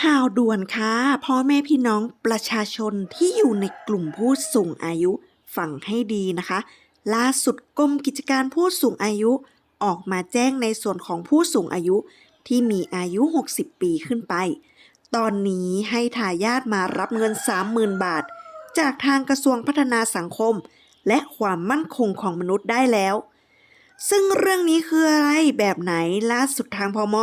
ข่าวด่วนค่ะพ่อแม่พี่น้องประชาชนที่อยู่ในกลุ่มผู้สูงอายุฟังให้ดีนะคะ ล่าสุดกรมกิจการผู้สูงอายุออกมาแจ้งในส่วนของผู้สูงอายุที่มีอายุ 60 ปีขึ้นไป ตอนนี้ให้ทายาทมารับเงิน 30,000 บาท จากทางกระทรวงพัฒนาสังคม และความมั่นคงของมนุษย์ได้แล้ว ซึ่งเรื่องนี้คืออะไรแบบไหนล่าสุดทางพม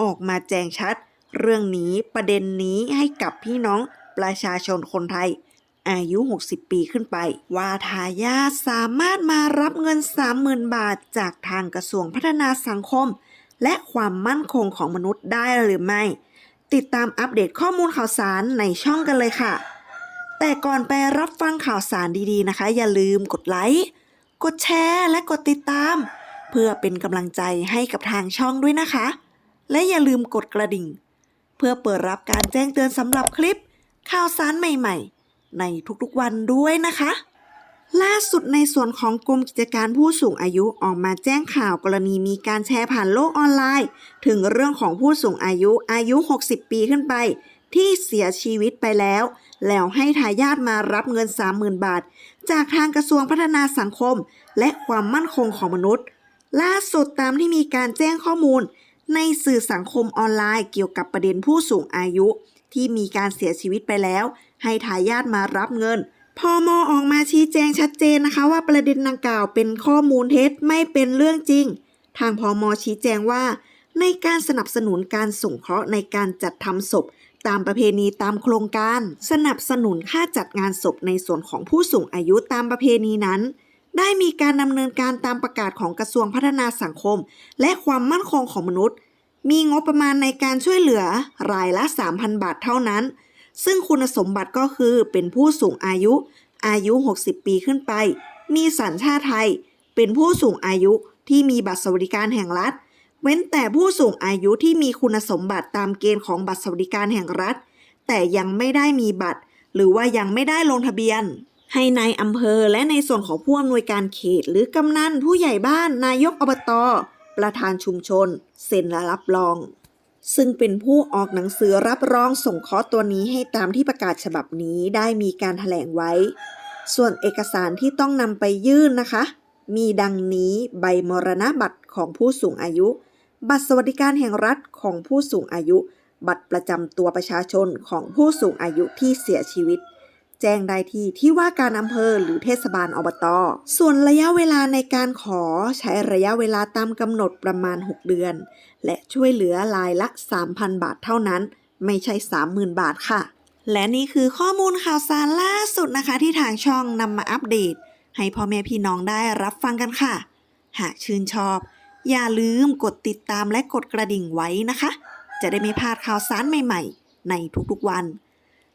ออกมาแจ้งชัด เรื่องนี้ประเด็นนี้ให้กับพี่น้องประชาชนคนไทย อายุ 60 ปีขึ้นไป ว่าทายาทสามารถมารับเงิน 30,000 บาทจากทางกระทรวงพัฒนาสังคม และความมั่นคงของมนุษย์ได้หรือไม่ ติดตามอัปเดตข้อมูลข่าวสารในช่องกันเลยค่ะ แต่ก่อนไปรับฟังข่าวสารดีๆนะคะ อย่าลืมกดไลค์กดแชร์และกดติดตาม เพื่อเป็นกำลังใจให้กับทางช่องด้วยนะคะ และอย่าลืมกดกระดิ่ง เพื่อเปิดรับการแจ้งเตือนสำหรับคลิป ข่าวสารใหม่ๆ ในทุกๆวันด้วยนะคะ ล่าสุดในส่วนของกรมกิจการผู้สูงอายุออกมาแจ้งข่าวกรณีมีการแชร์ผ่านโลกออนไลน์ ถึงเรื่องของผู้สูงอายุอายุ 60 ปีขึ้นไป ที่เสียชีวิตไปแล้ว แล้วให้ทายาทมารับเงิน 30,000 บาท จากทางกระทรวงพัฒนาสังคม และความมั่นคงของมนุษย์ ล่าสุดตามที่มีการแจ้งข้อมูล ในสื่อสังคมออนไลน์เกี่ยวกับประเด็นผู้สูงอายุ ที่มีการเสียชีวิตไปแล้ว ให้ทายาทมารับเงินพอมอออกมาชี้แจงชัดเจนนะคะ ว่าประเด็นดังกล่าวเป็นข้อมูลเท็จไม่เป็นเรื่องจริง ทางพอมอชี้แจงว่า ในการสนับสนุนการส่งเคราะห์ในการจัดทำศพ ตามประเพณีตามโครงการ สนับสนุนค่าจัดงานศพในส่วนของผู้สูงอายุตามประเพณีนั้น ได้มีการดำเนินการตามประกาศของกระทรวงพัฒนาสังคม และความมั่นคงของมนุษย์ มีงบประมาณในการช่วยเหลือรายละ 3,000 บาทเท่านั้น ซึ่งคุณสมบัติก็คือเป็นผู้สูงอายุ อายุ 60 ปีขึ้นไป มีสัญชาติไทย เป็นผู้สูงอายุที่มีบัตรสวัสดิการแห่งรัฐ เว้นแต่ผู้สูงอายุที่มีคุณสมบัติตามเกณฑ์ของบัตรสวัสดิการแห่งรัฐ แต่ยังไม่ได้มีบัตร หรือว่ายังไม่ได้ลงทะเบียน ให้ในายอำเภอและในส่วนของผู้อำนวยการเขต หรือกำนันผู้ใหญ่บ้านนายกอบตประธานชุมชน เซ็นและรับรอง ซึ่งเป็นผู้ออกหนังสือรับรองส่งเคราะห์ตัวนี้ให้ตามที่ประกาศฉบับนี้ได้มีการแถลงไว้ ส่วนเอกสารที่ต้องนำไปยื่นนะคะ มีดังนี้ใบมรณบัตรของผู้สูงอายุ บัตรสวัสดิการแห่งรัฐของผู้สูงอายุ บัตรประจำตัวประชาชนของผู้สูงอายุที่เสียชีวิต แจ้งได้ที่ที่ว่าการอำเภอหรือเทศบาลอบตส่วนระยะเวลาในการขอใช้ระยะเวลาตามกำหนดประมาณ 6 เดือน และช่วยเหลือรายละ 3,000 บาทเท่านั้น ไม่ใช่ 30,000 บาทค่ะ และนี่คือข้อมูลข่าวสารล่าสุดนะคะ ที่ทางช่องนำมาอัปเดต ให้พ่อแม่พี่น้องได้รับฟังกันค่ะ หากชื่นชอบ อย่าลืมกดติดตามและกดกระดิ่งไว้นะคะ จะได้ไม่พลาดข่าวสารใหม่ ๆ ในทุกๆวัน